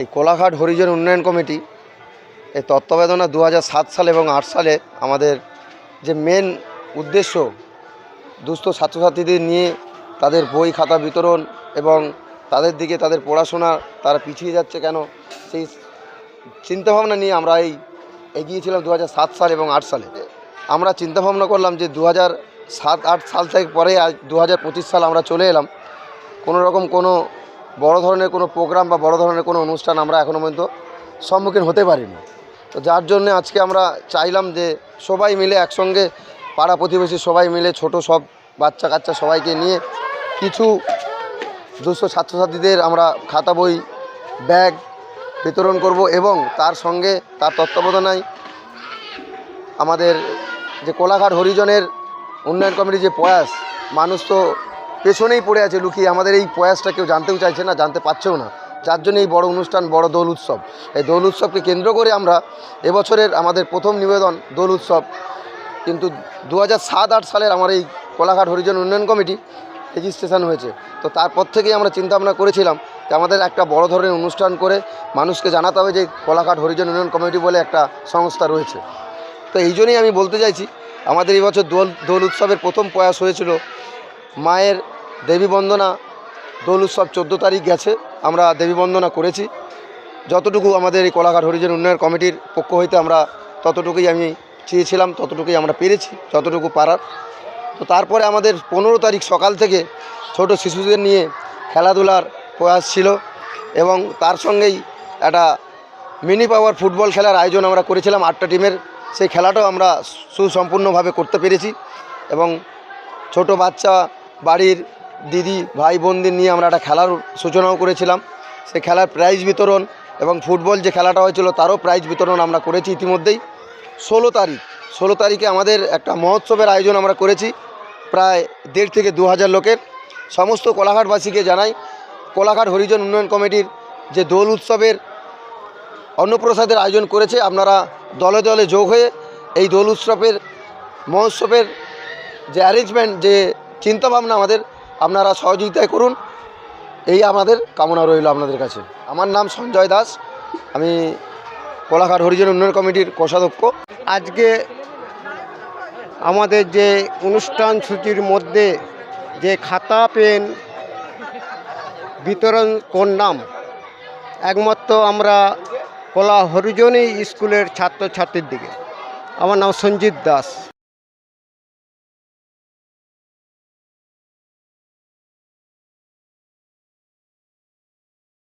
এই কোলাঘাট হরিজন উন্নয়ন কমিটি, এই তত্ত্বাবধানা দু সালে এবং আট সালে আমাদের যে মেন উদ্দেশ্য দুস্থ ছাত্রছাত্রীদের নিয়ে তাদের বই খাতা বিতরণ এবং তাদের দিকে তাদের পড়াশোনা, তারা পিছিয়ে যাচ্ছে কেন, সেই চিন্তাভাবনা নিয়ে আমরা এই এগিয়েছিলাম দু সাত সাল এবং আট সালে। আমরা চিন্তাভাবনা করলাম যে দু সাত, আট সাল থেকে পরে আজ দু সাল আমরা চলে এলাম। কোনো রকম কোনো বড় ধরনের কোনো প্রোগ্রাম বা বড় ধরনের কোনো অনুষ্ঠান আমরা এখনও পর্যন্ত সম্মুখীন হতে পারিনি। তো যার জন্য আজকে আমরা চাইলাম যে সবাই মিলে একসঙ্গে, পাড়া প্রতিবেশী সবাই মিলে, ছোট সব বাচ্চা কাচ্চা সবাইকে নিয়ে কিছু দুশো ছাত্রছাত্রীদের আমরা খাতা বই, ব্যাগ বিতরণ করব এবং তার সঙ্গে তার তত্ত্বাবধানায় আমাদের যে কোলাঘাট হরিজনের উন্নয়ন কমিটির যে প্রয়াস, মানুষ তো পেছনেই পড়ে আছে লুকিয়ে। আমাদের এই প্রয়াসটা কেউ জানতেও চাইছে না, জানতে পারছেও না। যার জন্য এই বড় অনুষ্ঠান, বড় দোল উৎসব। এই দোল উৎসবকে কেন্দ্র করে আমরা এবছরের আমাদের প্রথম নিবেদন দোল উৎসব। কিন্তু দু হাজার সাত, আট সালের আমার এই কোলাঘাট হরিজন উন্নয়ন কমিটি রেজিস্ট্রেশন হয়েছে। তো তারপর থেকেই আমরা চিন্তাভাবনা করেছিলাম যে আমাদের একটা বড় ধরনের অনুষ্ঠান করে মানুষকে জানাতে হবে যে কোলাঘাট হরিজন উন্নয়ন কমিটি বলে একটা সংস্থা রয়েছে। তো এই জন্যই আমি বলতে চাইছি, আমাদের এই বছর দোল দোল উৎসবের প্রথম প্রয়াস হয়েছিল মায়ের দেবী বন্দনা, দোল উৎসব চোদ্দ তারিখ গেছে, আমরা দেবী বন্দনা করেছি। যতটুকু আমাদের এই কলাঘাট হরিজন উন্নয়ন কমিটির পক্ষ হইতে আমরা ততটুকুই আমি চেয়েছিলাম, ততটুকুই আমরা পেরেছি, যতটুকু পারার। তো তারপরে আমাদের পনেরো তারিখ সকাল থেকে ছোট শিশুদের নিয়ে খেলাধুলার প্রয়াস ছিল এবং তার সঙ্গেই একটা মিনি পাওয়ার ফুটবল খেলার আয়োজন আমরা করেছিলাম। আটটা টিমের সেই খেলাটাও আমরা সুসম্পূর্ণভাবে করতে পেরেছি এবং ছোট বাচ্চা বাড়ির দিদি, ভাই বোনদের নিয়ে আমরা একটা খেলার সূচনাও করেছিলাম। সেই খেলার প্রাইজ বিতরণ এবং ফুটবল যে খেলাটা হয়েছিল তারও প্রাইজ বিতরণ আমরা করেছি ইতিমধ্যেই। ষোলো তারিখ, ষোলো তারিখে আমাদের একটা মহোৎসবের আয়োজন আমরা করেছি প্রায় দেড় থেকে দু হাজার লোকের। সমস্ত কোলাঘাটবাসীকে জানাই, কোলাঘাট হরিজন উন্নয়ন কমিটির যে দোল উৎসবের অন্নপ্রসাদের আয়োজন করেছে, আপনারা দলে দলে যোগ হয়ে এই দোল উৎসবের, মহোৎসবের যে অ্যারেঞ্জমেন্ট যে চিন্তাভাবনা আমাদের, আপনারা সহযোগিতায় করুন। এই আমাদের কামনা রইল আপনাদের কাছে। আমার নাম সঞ্জয় দাস, আমি কোলাঘাট হরিজন উন্নয়ন কমিটির কোষাধ্যক্ষ। আজকে আমাদের যে অনুষ্ঠান সূচির মধ্যে যে খাতা, পেন বিতরণ করলাম, একমাত্র আমরা কলা হরিজনী স্কুলের ছাত্রছাত্রীর দিকে। আমার নাম সঞ্জিত দাস।